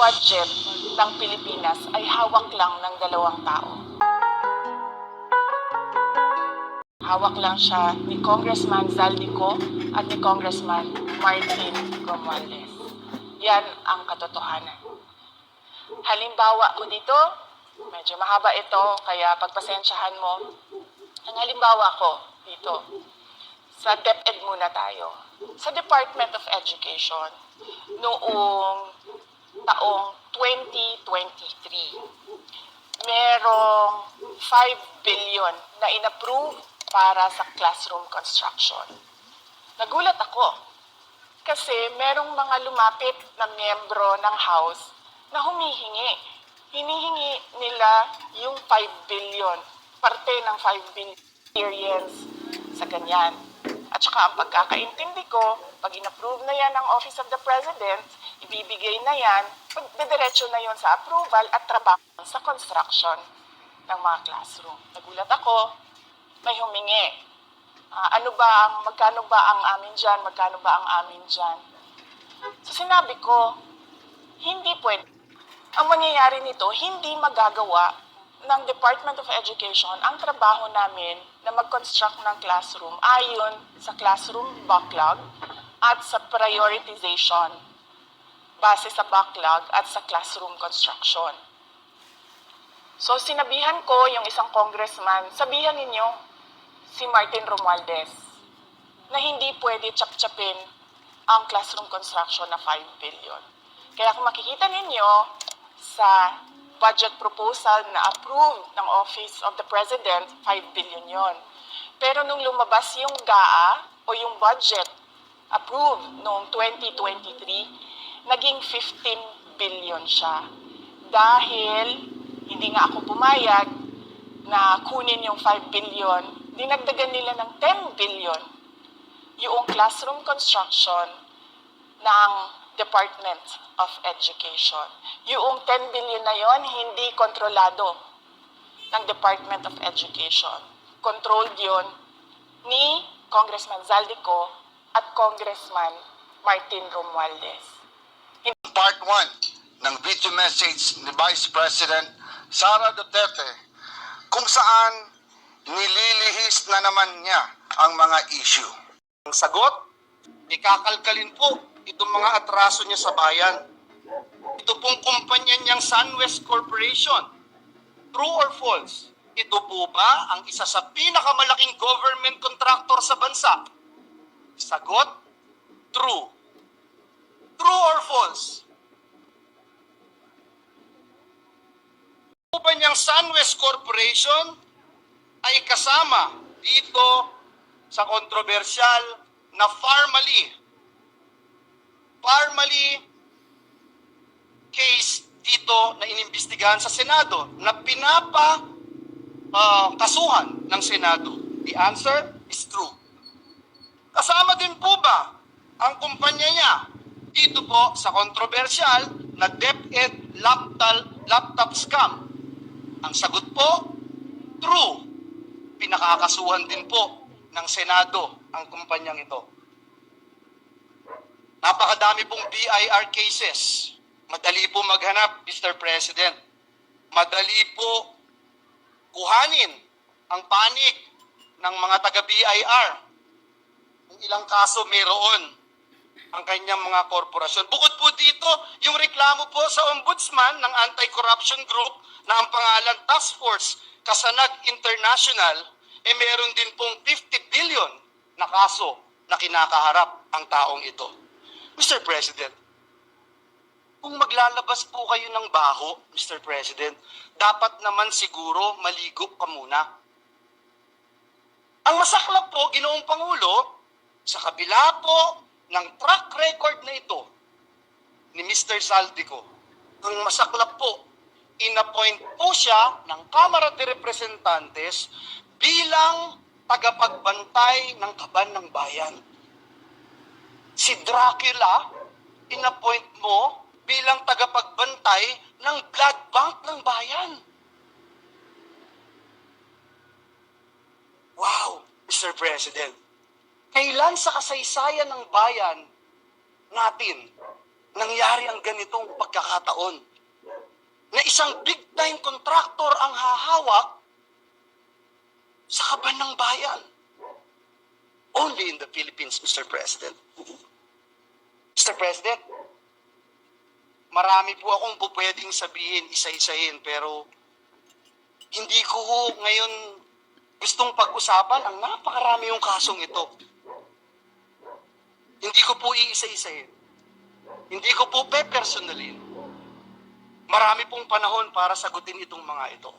budget ng Pilipinas ay hawak lang ng dalawang tao. Hawak lang siya ni Congressman Zaldico at ni Congressman Martin Romualdez. Yan ang katotohanan. Halimbawa ko dito, medyo mahaba ito, kaya pagpasensyahan mo. Ang halimbawa ko dito, sa DepEd muna tayo. Sa Department of Education, noong taong 2023, merong 5 billion na inapprove para sa classroom construction. Nagulat ako kasi merong mga lumapit na miyembro ng House na humihingi. Hinihingi nila yung 5 billion, parte ng 5 billion experience sa ganyan. At saka ang pagkakaintindi ko, pag inapprove na yan ng Office of the President, ibibigay na yan, pagdediretso na yon sa approval at trabaho sa construction ng mga classroom. Nagulat ako, may humingi. Ah, ano ba ang, magkano ba ang amin dyan, magkano ba ang amin dyan. So sinabi ko, hindi pwede. Ang mangyayari nito, hindi magagawa ng Department of Education ang trabaho namin na mag-construct ng classroom ayon sa classroom backlog at sa prioritization base sa backlog at sa classroom construction. So sinabihan ko yung isang congressman, sabihan ninyo si Martin Romualdez na hindi pwede chap-chapin ang classroom construction na 5 billion. Kaya kung makikita ninyo sa budget proposal na approved ng Office of the President, 5 billion yon. Pero nung lumabas yung GAA o yung budget approved noong 2023, naging 15 billion siya. Dahil hindi nga ako pumayag na kunin yung 5 billion, dinagdagan nila ng 10 billion yung classroom construction ng Department of Education. Yung 10 billion na yon hindi kontrolado ng Department of Education. Controlled yon ni Congressman Zaldico at Congressman Martin Romualdez. Part 1 ng video message ni Vice President Sara Duterte kung saan nililihis na naman niya ang mga issue. Ang sagot, ikakalkalin po itong mga atraso niya sa bayan. Ito pong kumpanya niyang SunWest Corporation. True or false? Ito po ba ang isa sa pinakamalaking government contractor sa bansa? Sagot, true. True or false? Ba niyang SunWest Corporation ay kasama dito sa kontrobersyal na Farmally Farmally case dito na inimbestigahan sa Senado na pinapa ah, kasuhan ng Senado? The answer is true. Kasama din po ba ang kumpanya niya dito po sa kontrobersyal na DepEd laptop, laptop scam? Ang sagot po, true. Pinakakasuhan din po ng Senado ang kumpanyang ito. Napakadami pong BIR cases. Madali po maghanap, Mr. President. Madali po kuhanin ang panig ng mga taga-BIR. Yung ilang kaso mayroon ang kanyang mga korporasyon. Bukod po dito, yung reklamo po sa ombudsman ng anti-corruption group na ang pangalan Task Force Kasanag International, eh meron din pong 50 billion na kaso na kinakaharap ang taong ito. Mr. President, kung maglalabas po kayo ng baho, Mr. President, dapat naman siguro maligo ka muna. Ang masaklap po, ginoong Pangulo, sa kabila po ng track record na ito ni Mr. Saldico, ang masaklap po, inappoint po siya ng Kamara de Representantes bilang tagapagbantay ng kaban ng bayan. Si Dracula, inappoint mo bilang tagapagbantay ng blood bank ng bayan. Wow, Mr. President. Kailan sa kasaysayan ng bayan natin nangyari ang ganitong pagkakataon na isang big-time contractor ang hahawak sa kaban ng bayan. Only in the Philippines, Mr. President. Mr. President, marami po akong po pwedeng sabihin, isa-isahin, pero hindi ko ho ngayon gustong pag-usapan ang napakarami yung kasong ito. Hindi ko po iisa-isahin. Hindi ko po pe-personalin. Marami pong panahon para sagutin itong mga ito.